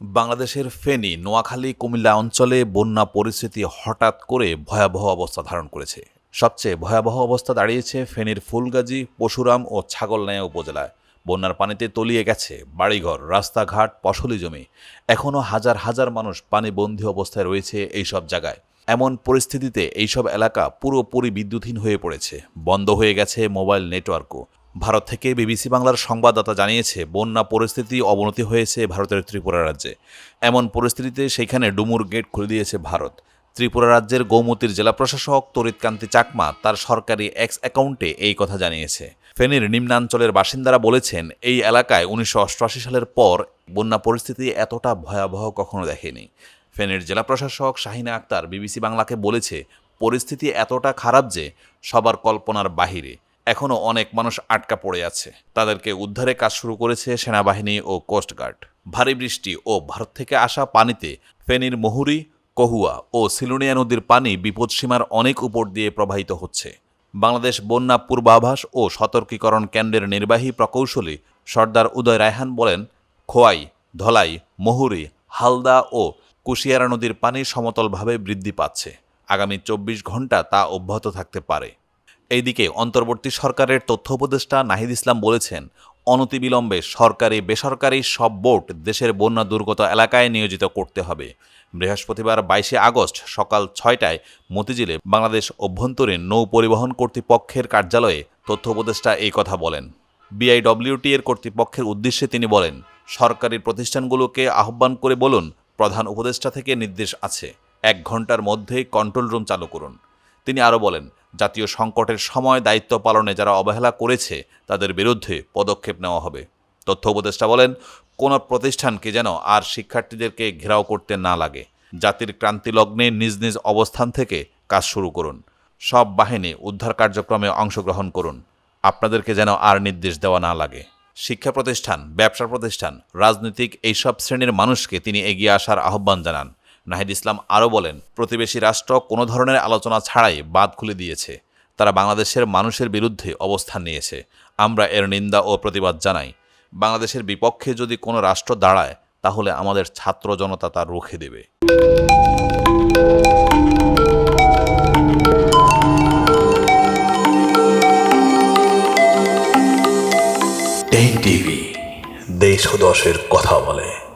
বাংলাদেশের ফেনী, নোয়াখালী, কুমিল্লা অঞ্চলে বন্যা পরিস্থিতি হঠাৎ করে ভয়াবহ অবস্থা ধারণ করেছে। সবচেয়ে ভয়াবহ অবস্থা দাঁড়িয়েছে ফেনীর ফুলগাজী, পশুরাম ও ছাগলনাইয়া উপজেলায়। বন্যার পানিতে তলিয়ে গেছে বাড়িঘর, রাস্তাঘাট, ফসলি জমি। এখনও হাজার হাজার মানুষ পানিবন্দী অবস্থায় রয়েছে এইসব জায়গায়। এমন পরিস্থিতিতে এইসব এলাকা পুরোপুরি বিদ্যুৎহীন হয়ে পড়েছে। বন্ধ হয়ে গেছে মোবাইল নেটওয়ার্কও। ভারত থেকে বিবিসি বাংলার সংবাদদাতা জানিয়েছে, বন্যা পরিস্থিতি অবনতি হয়েছে ভারতের ত্রিপুরা রাজ্যে। এমন পরিস্থিতিতে সেখানে ডুমুর গেট খুলে দিয়েছে ভারত। ত্রিপুরা রাজ্যের গৌমতির জেলা প্রশাসক তরিতকান্তি চাকমা তার সরকারি এক্স অ্যাকাউন্টে এই কথা জানিয়েছে। ফেনীর নিম্নাঞ্চলের বাসিন্দারা বলেছেন, এই এলাকায় উনিশশো অষ্টআশি সালের পর বন্যা পরিস্থিতি এতটা ভয়াবহ কখনো দেখেনি। ফেনীর জেলা প্রশাসক শাহিনা আক্তার বিবিসি বাংলাকে বলেছে, পরিস্থিতি এতটা খারাপ যে সবার কল্পনার বাহিরে। এখনও অনেক মানুষ আটকা পড়ে আছে। তাদেরকে উদ্ধারে কাজ শুরু করেছে সেনাবাহিনী ও কোস্টগার্ড ভারী বৃষ্টি ও ভারত থেকে আসা পানিতে ফেনীর মহুরি, কহুয়া ও সিলুনিয়া নদীর পানি বিপদসীমার অনেক উপর দিয়ে প্রবাহিত হচ্ছে। বাংলাদেশ বন্যা পূর্বাভাস ও সতর্কীকরণ কেন্দ্রের নির্বাহী প্রকৌশলী সর্দার উদয় রায়হান বলেন, খোয়াই, ধলাই, মহুরি, হালদা ও কুশিয়ারা নদীর পানি সমতলভাবে বৃদ্ধি পাচ্ছে। আগামী চব্বিশ ঘণ্টা তা অব্যাহত থাকতে পারে। এইদিকে অন্তর্বর্তী সরকারের তথ্য উপদেষ্টা নাহিদ ইসলাম বলেছেন, অনতিবিলম্বে সরকারি, বেসরকারি সব বোট দেশের বন্যা দুর্গত এলাকায় নিয়োজিত করতে হবে। বৃহস্পতিবার বাইশে আগস্ট সকাল ছয়টায় মতিঝিলে বাংলাদেশ অভ্যন্তরীণ নৌ পরিবহন কর্তৃপক্ষের কার্যালয়ে তথ্য উপদেষ্টা এই কথা বলেন। বিআইডব্লিউটি এর কর্তৃপক্ষের উদ্দেশ্যে তিনি বলেন, সরকারি প্রতিষ্ঠানগুলোকে আহ্বান করে বলুন, প্রধান উপদেষ্টা থেকে নির্দেশ আছে। এক ঘণ্টার মধ্যেই কন্ট্রোল রুম চালু করুন। তিনি আরও বলেন, জাতীয় সংকটের সময় দায়িত্ব পালনে যারা অবহেলা করেছে, তাদের বিরুদ্ধে পদক্ষেপ নেওয়া হবে। তথ্য উপদেষ্টা বলেন, কোনো প্রতিষ্ঠানকে যেন আর শিক্ষার্থীদেরকে ঘেরাও করতে না লাগে। জাতির ক্রান্তি লগ্নে নিজ নিজ অবস্থান থেকে কাজ শুরু করুন। সব বাহিনী উদ্ধার কার্যক্রমে অংশগ্রহণ করুন। আপনাদেরকে যেন আর নির্দেশ দেওয়া না লাগে। শিক্ষা প্রতিষ্ঠান ব্যবসা প্রতিষ্ঠান, রাজনৈতিক এইসব শ্রেণির মানুষকে তিনি এগিয়ে আসার আহ্বান জানান। নাহিদ ইসলাম আরও বলেন, প্রতিবেশী রাষ্ট্র কোনো ধরনের আলোচনা ছাড়াই বাদ খুলে দিয়েছে। তারা বাংলাদেশের মানুষের বিরুদ্ধে অবস্থান নিয়েছে। আমরা এর নিন্দা ও প্রতিবাদ জানাই। বাংলাদেশের বিপক্ষে যদি কোনো রাষ্ট্র দাঁড়ায়, তাহলে আমাদের ছাত্র জনতা তা রুখে দেবে। দেশ দশের কথা বলে।